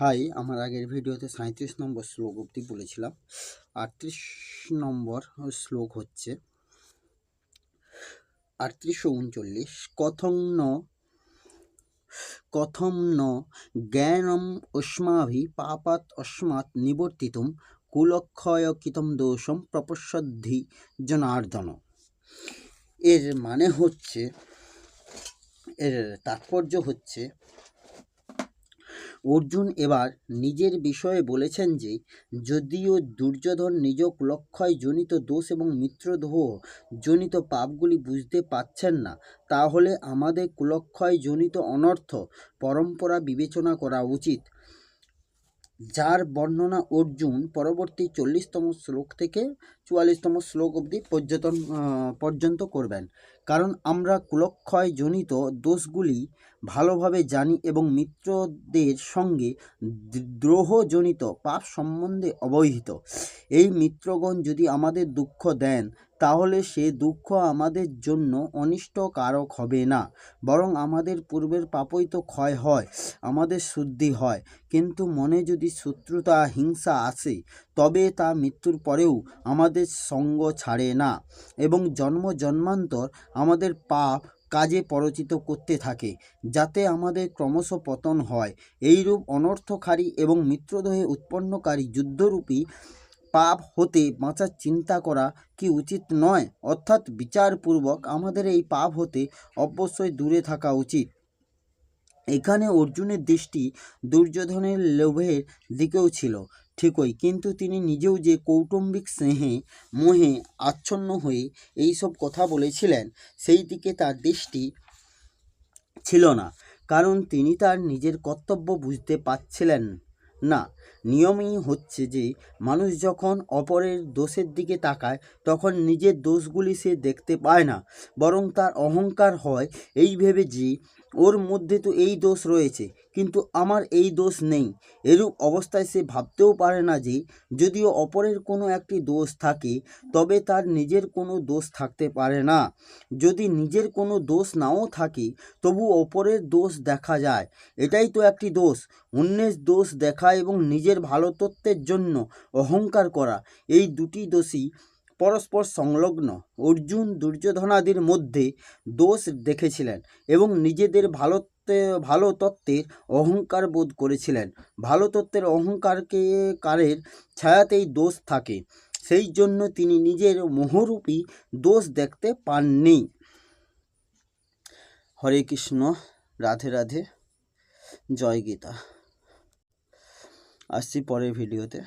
High, আমার আগের ভিডিওতে সাঁত্রিশ নম্বর শ্লোক অবধি বলেছিলাম। আটত্রিশ নম্বর শ্লোক হচ্ছে, আটত্রিশশো উনচল্লিশ, কথং ন কথম ন জ্ঞানম অস্মাভি পাপাত অস্মাৎ নিবর্তিতুম কুলক্ষয়কৃতম দোষম প্রপশ্যদ্ধি জনার্দন। এর মানে হচ্ছে, এর তাৎপর্য হচ্ছে অর্জুন এবার নিজের বিষয়ে বলেছেন যে, যদিও দুর্যোধন নিজ লক্ষ্যয় জনিত দোষ এবং মিত্রদোহ জনিত পাপগুলি বুঝতে পাচ্ছেন না, তাহলে আমাদের কুলক্ষয় জনিত অনর্থ পরম্পরা বিবেচনা করা উচিত। যার বর্ণনা অর্জুন পরবর্তী চল্লিশতম শ্লোক থেকে চুয়াল্লিশতম শ্লোক অবধি পর্যটন পর্যন্ত করবেন। কারণ আমরা কুলক্ষয় জনিত দোষগুলি ভালোভাবে জানি এবং মিত্রদের সঙ্গে দ্রোহজনিত পাপ সম্বন্ধে অবহিত। এই মিত্রগণ যদি আমাদের দুঃখ দেন তাহলে সে দুঃখ আমাদের জন্য অনিষ্টকারক হবে না, বরং আমাদের পূর্বের পাপই তো ক্ষয় হয়, আমাদের শুদ্ধি হয়। কিন্তু মনে যদি শত্রুতা, হিংসা আসে, তবে তা মৃত্যুর পরেও আমাদের সঙ্গ ছাড়ে না এবং জন্ম জন্মান্তর আমাদের পাপ কাজে পরচিত করতে থাকে, যাতে আমাদের ক্রমশ পতন হয়। এইরূপ অনর্থকারী এবং মিত্রদোহে উৎপন্নকারী যুদ্ধরূপী পাপ হতে বাঁচার চিন্তা করা কি উচিত নয়? অর্থাৎ বিচারপূর্বক আমাদের এই পাপ হতে অবশ্যই দূরে থাকা উচিত। এখানে অর্জুনের দৃষ্টি দুর্যোধনের লোভের দিকেও ছিল, ঠিকই। কিন্তু তিনি নিজেও যে কৌটুম্বিক স্নেহে, মোহে আচ্ছন্ন হয়ে এইসব কথা বলেছিলেন, সেই দিকে তার দৃষ্টি ছিল না। কারণ তিনি তার নিজের কর্তব্য বুঝতে পারছিলেন না, নিয়মই হচ্ছে যে, মানুষ যখন অপরের দোষের দিকে তাকায়, তখন নিজের দোষগুলি সে দেখতে পায় না, বরং তার অহংকার হয়। এই ভেবে যে ওর মধ্যে তো এই দোষ রয়েছে, কিন্তু আমার এই দোষ নেই। এরূপ অবস্থায় সে ভাবতেও পারে না যে, যদিও অপরের কোনো একটি দোষ থাকে, তবে তার নিজের কোনো দোষ থাকতে পারে না। যদি নিজের কোনো দোষ নাও থাকে, তবু অপরের দোষ দেখা যায়। এটাই তো একটি দোষ, অন্যের দোষ দেখা এবং নিজের ভালো তত্ত্বের জন্য অহংকার করা। এই দুটি দোষই পরস্পর সংলগ্ন। অর্জুন, দুর্যোধনাদির মধ্যে দোষ দেখেছিলেন এবং নিজেদের ভালোত্বে ভালো তত্ত্বের অহংকার বোধ করেছিলেন। ভালো তত্ত্বের অহংকারকে, কারের ছায়াতেই দোষ থাকে। সেই জন্য তিনি নিজের মোহরূপী দোষ দেখতে পাননি। হরে কৃষ্ণ, রাধে রাধে। জয় গীতা। আসছি পরের ভিডিওতে।